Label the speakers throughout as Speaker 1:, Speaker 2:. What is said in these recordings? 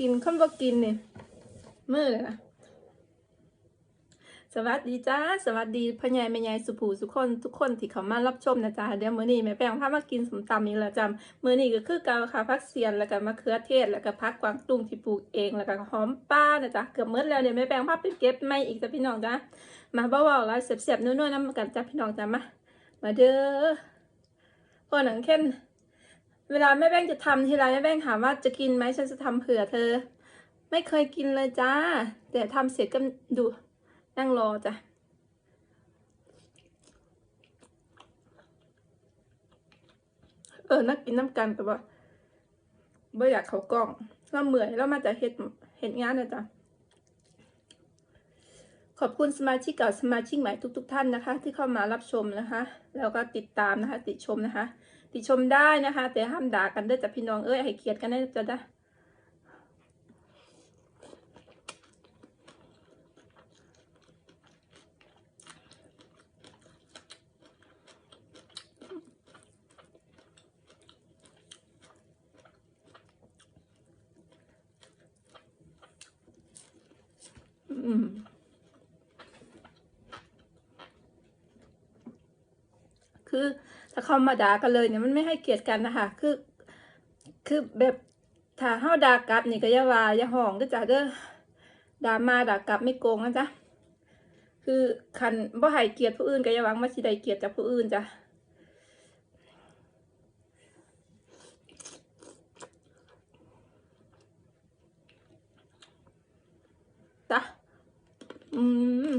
Speaker 1: กินคนบ่กินเนี่ยมือเลยนะสวัสดีจ้าสวัสดีพ่อใหญ่แม่ใหญ่สุภูสุคนทุกคนที่เขามารับชมนะจ๊ะเดี๋ยวมื้อนี้แม่แป้งพามากินสมตำอีกแล้วจำมื้อนี้ก็คือเกาค่ะผักเสียนแล้วก็มะเขือเทศแล้วก็ผักกวางตุ้งที่ปลูกเองแล้วก็หอมป้านะจ๊ะเกือบหมดแล้วเดี๋ยวแม่แป้งพาไปเก็บไม่อีกจ้ะพี่น้องจ้ะมาเบาๆแล้วเสียบๆนัวๆน้ำกันจ้ะพี่น้องจ้ะมามาเด้อพ่อหนังเข้น เวลาแม่แป้งจะทำทีไรแม่แป้งถามว่าจะกินไหมฉันจะทำเผื่อเธอ ไม่เคยกินเลยจ้า แต่ทำเสร็จก็ดูนั่งรอจ้ะเออนักกินน้ำกันแต่ว่าไม่อยากเขากล้องเราเมื่อยแล้วมาจากเห็ดเห็ดงานนะจ๊ะขอบคุณสมาชิกเก่าสมาชิกใหม่ทุก ๆ ท่านนะคะ ที่เข้ามารับชมนะคะ แล้วก็ติดตามนะคะ ติชมนะคะ ติชมได้นะคะ แต่ห้ามด่ากันเด้วยจ้ะพี่น้องเอ้ยให้เกียรติกันได้จ้ะนะอืมคือ ถ้าเขามาด่ากันเลยเนี่ยมันไม่ให้เกียรติกันนะคะคือ คือแบบถ้าเฮาด่ากลับนี่ก็อย่าว่าอย่าห้องก็จ้ะเด้อด่ามาด่ากลับไม่โกงนะจ๊ะคือคันบ่ให้เกียรติผู้อื่นก็อย่าหวังว่าสิได้เกียรติจากผู้อื่นจ้ะจ้ะอืม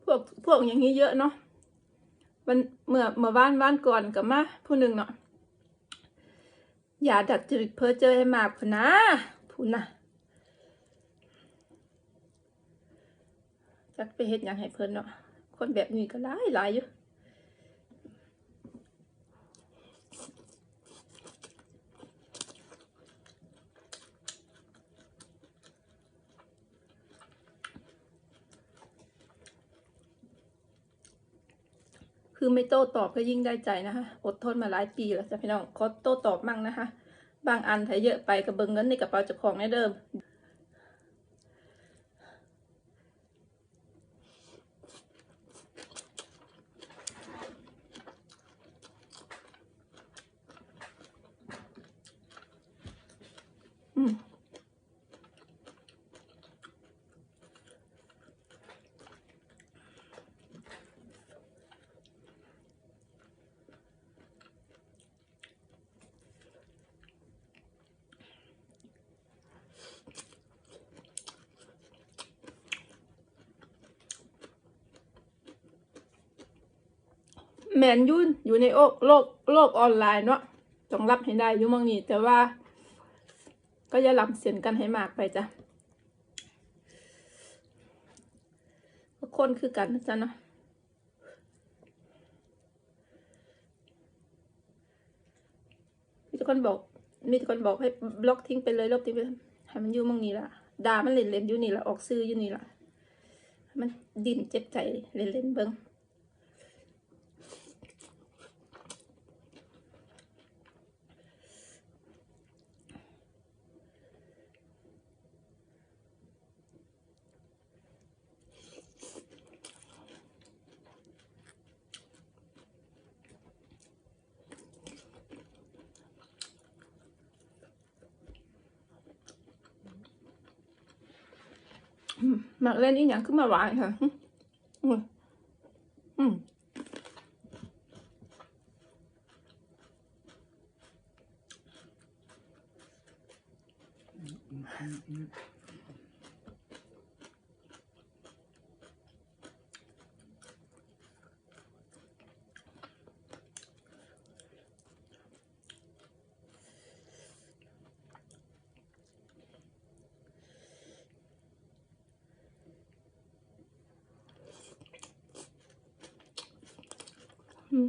Speaker 1: พ วกพวกอย่างนี้เยอะเนาะวันเมื่อเมื่อว่านว่านก่อนกับมาผู้หนึ่งเนาะอย่าดัดจริตเพ้อเจอให้มากพนนะพูนนะจักไปเฮ็ดอย่างให้เพิ่นเนาะคนแบบนี้ก็หลายหลายอยู่ คือไม่โต้ตอบก็ยิ่งได้ใจนะคะ อดทนมาหลายปีแล้วจ้ะพี่น้องขอโต้ตอบมั่งนะคะ บางอันถ้าเยอะไปกับเบิงเงินในกระเป๋าเจ้าของในเดิมอืม แมนยุ่นอยู่ในโลกโลกโลกออนไลน์เนาะต้องรับให้ได้อยู่มองนี้แต่ว่า ก็อย่าลำเสียนกันให้มากไปจ้ะคนคือกันนะจ๊ะเนาะมีคนบอก มีคนบอกให้บล็อกทิ้งไปเลยลบทิ้งไปให้มันอยู่มองนี้ละด่ามันเล่นเล่นอยู่นี่ละออกซื้ออยู่นี่ละมันดิ้นเจ็บใจเล่นเล่นเบิ้ง mặc lên ý nhận cứ mà loại hả. Ừ. Mm-hmm. อยา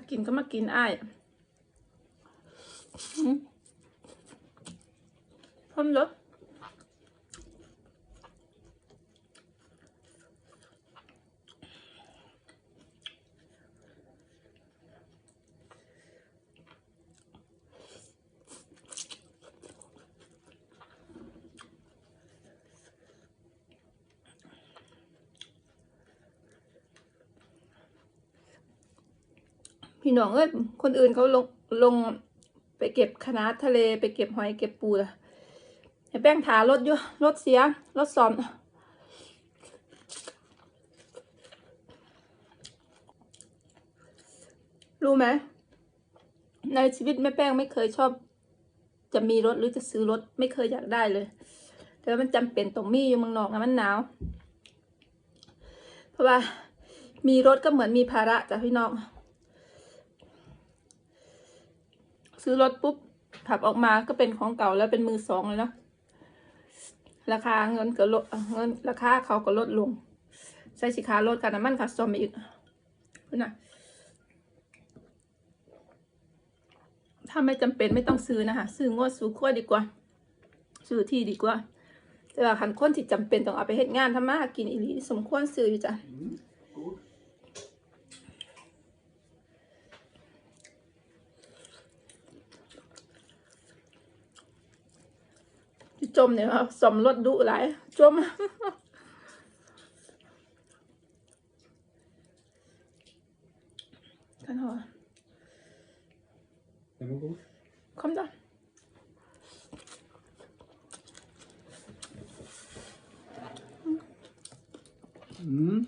Speaker 1: กกินก็มากินอ้ายอืมเพิ่มรส พี่น้องเอ้ยคนอื่นเขาลงลงไปเก็บคณะทะเลไปเก็บหอยเก็บปูละไอ้แป้งถารถอยู่รถเสียรถสอมรู้ไหมในชีวิตแม่แป้งไม่เคยชอบ จะมีรถหรือจะซื้อรถไม่เคยอยากได้เลย แต่ว่ามันจำเป็นต้องมีอยู่เมืองนอกนะมันหนาว เพราะว่ามีรถก็เหมือนมีภาระจากพี่น้อง ซื้อรถปุ๊บขับออกมาก็เป็นของเก่าแล้วเป็นมือสองเลยเนาะราคาเงินก็ลดเงินราคาเขาก็ลดลง ใช้สิค้ารถกันน้ำมันขัดซอมอีกนะถ้าไม่จำเป็นไม่ต้องซื้อนะคะซื้องวดซื้อขั้วดีกว่า ซื้อที่ดีกว่าแต่ว่าคันคนที่จำเป็นต้องเอาไปเฮ็ดงานทำมาหากินอีหลีสมควรซื้ออยู่จ้ะ จมเนี่ยครับสมรถดุหลายจมกันเหรอ
Speaker 2: Den var god.
Speaker 1: คอมจ้ะ
Speaker 2: Mm.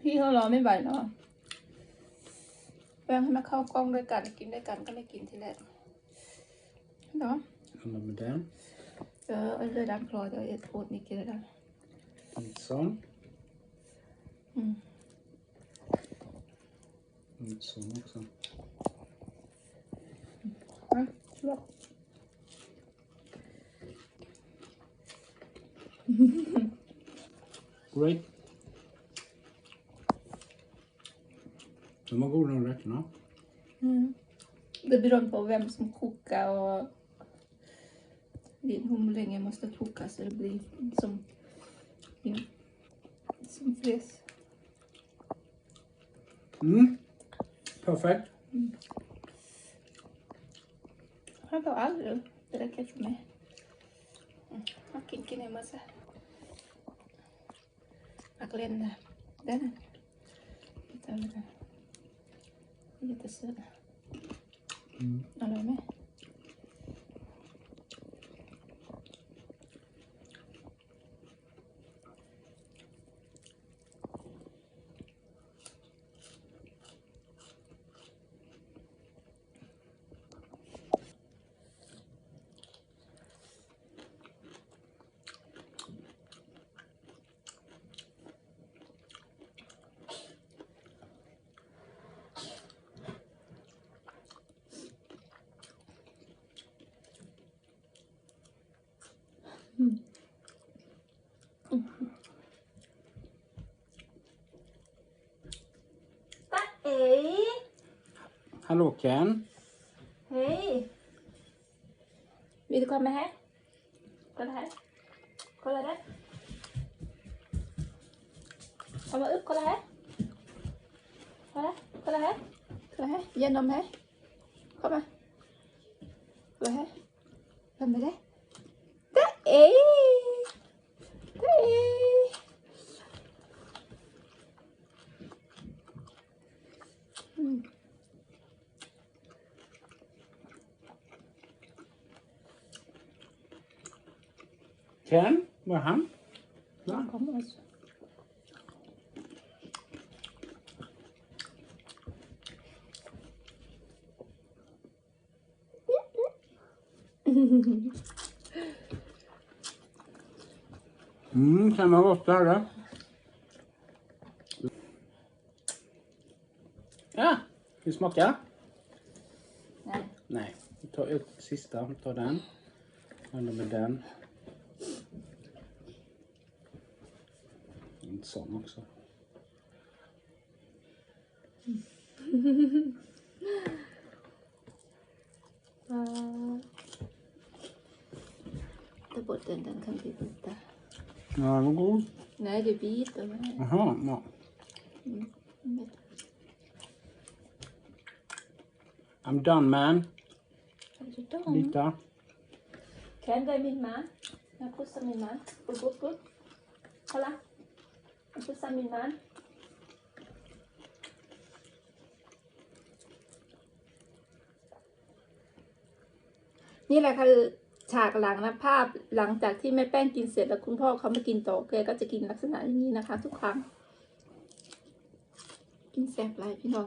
Speaker 1: พี่เขารอไม่ไหวเนาะแป้งให้มาเข้ากล้องด้วยกัน กินด้วยกันก็ไม่กินทีแรก เนาะ
Speaker 2: Handlar med den.
Speaker 1: เออเอาเลยดันคลอเดี๋ยวเอ็ดโอดนี่กินเลยดัน
Speaker 2: En sån.
Speaker 1: อืม
Speaker 2: En sån också.
Speaker 1: อะลวก
Speaker 2: Great. De var goda de rätterna.
Speaker 1: Mm. Det beror på vem som kokar och hur länge måste koka så det blir som, ja, som fräs.
Speaker 2: Mm. Perfekt.
Speaker 1: Jag tar aldrig det räcker för mig. Mm. Jag kinkar ner massa. Jag lämnar den. Titta över den. Jättesöt.
Speaker 2: Mm.
Speaker 1: Alla är med. Vad är
Speaker 2: Hallå Ken.
Speaker 1: Hej! Vill du komma här? Kolla här. Kolla där. Komma upp, kolla här. Kolla, kolla här. Kolla här, genom här. Kom här. Kolla här. Vem är det? Det är...
Speaker 2: Sen var han.
Speaker 1: Ja. Alltså.
Speaker 2: Mm, sen var åtta här Ja, vill du smaka? Nej. Nej, ta upp sista, ta den. Ändå med den. something också.
Speaker 1: ta bort den, den kan bli vit där.
Speaker 2: Ja, den var god.
Speaker 1: Nej, det är vit.
Speaker 2: Jaha, ja. I'm done man. Är du done? Lita.
Speaker 1: Kan du min man? Jag pussar min man. good, good. puss. Kolla. Jag pussar min man. นี่แหละค่ะฉากหลังนะภาพหลังจากที่แม่แป้งกินเสร็จแล้วคุณพ่อเขามากินต่อแกก็จะกินลักษณะอย่างนี้นะคะ ทุกครั้ง กินแซ่บไรพี่น้อง